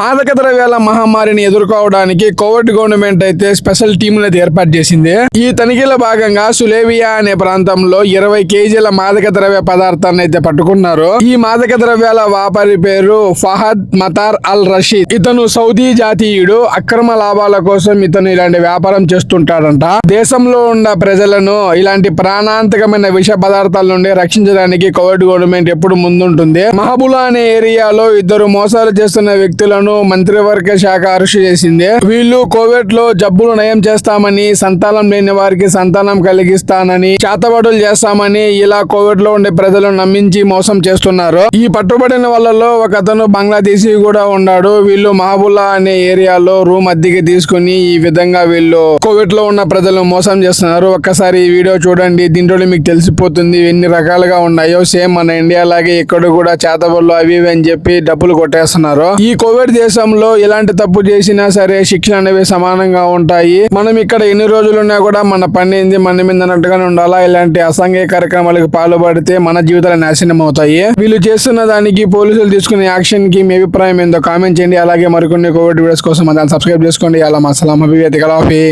మాదక ద్రవ్యాల మహమ్మారిని ఎదుర్కోవడానికి కోవిడ్ గవర్నమెంట్ అయితే స్పెషల్ టీములు అయితే ఏర్పాటు చేసింది. ఈ తనిఖీల భాగంగా సులేవియా అనే ప్రాంతంలో ఇరవై కేజీల మాదక ద్రవ్య పదార్థాన్ని అయితే పట్టుకున్నారు. ఈ మాదక ద్రవ్యాల వ్యాపారి పేరు ఫహద్ మతార్ అల్ రషీద్. ఇతను సౌదీ జాతీయుడు. అక్రమ లాభాల కోసం ఇతను ఇలాంటి వ్యాపారం చేస్తుంటాడంట. దేశంలో ఉన్న ప్రజలను ఇలాంటి ప్రాణాంతకమైన విష పదార్థాల నుండి రక్షించడానికి కోవిడ్ గవర్నమెంట్ ఎప్పుడు ముందుంటుంది? మహబులా అనే ఏరియాలో ఇద్దరు మోసాలు చేస్తున్న వ్యక్తులను మంత్రివర్గ శాఖ అరెస్టు చేసింది. వీళ్ళు కోవిడ్లో జబ్బులు నయం చేస్తామని సంతానం లేని వారికి సంతానం కలిగిస్తానని చేతబడులు చేస్తామని ఇలా కోవిడ్లో ఉండే ప్రజలను నమ్మించి మోసం చేస్తున్నారు. ఈ పట్టుబడిన వాళ్ళలో ఒక అతను బంగ్లాదేశీ కూడా ఉన్నాడు. వీళ్ళు మహబుల్లా అనే ఏరియాలో రూమ్ అద్దెకి తీసుకుని ఈ విధంగా వీళ్ళు కోవిడ్లో ఉన్న ప్రజలు మోసం చేస్తున్నారు. ఒక్కసారి ఈ వీడియో చూడండి. దీంట్లో మీకు తెలిసిపోతుంది ఎన్ని రకాలుగా ఉన్నాయో. సేమ్ మన ఇండియా లాగే ఇక్కడ కూడా చేతబడులు అవి ఇవి అని చెప్పి డబ్బులు కొట్టేస్తున్నారు. ఈ కోవిడ్ దేశంలో ఎలాంటి తప్పు చేసినా సరే శిక్షణ అనేవి సమానంగా ఉంటాయి. మనం ఇక్కడ ఎన్ని రోజులున్నా కూడా మన పని ఏంది? మన మీద అన్నట్టుగానే ఉండాలా? ఇలాంటి అసంఘ్య కార్యక్రమాలకు పాల్పడితే మన జీవితాలు నాశనం అవుతాయి. వీళ్ళు చేస్తున్న దానికి పోలీసులు తీసుకునే యాక్షన్కి మీ అభిప్రాయం ఏందో కామెంట్ చేయండి. అలాగే మరికొన్ని కోవిడ్ వీడియోస్ కోసం మా సబ్స్క్రైబ్ చేసుకోండి. అలా మా సలాం అభివేది కలాఫీ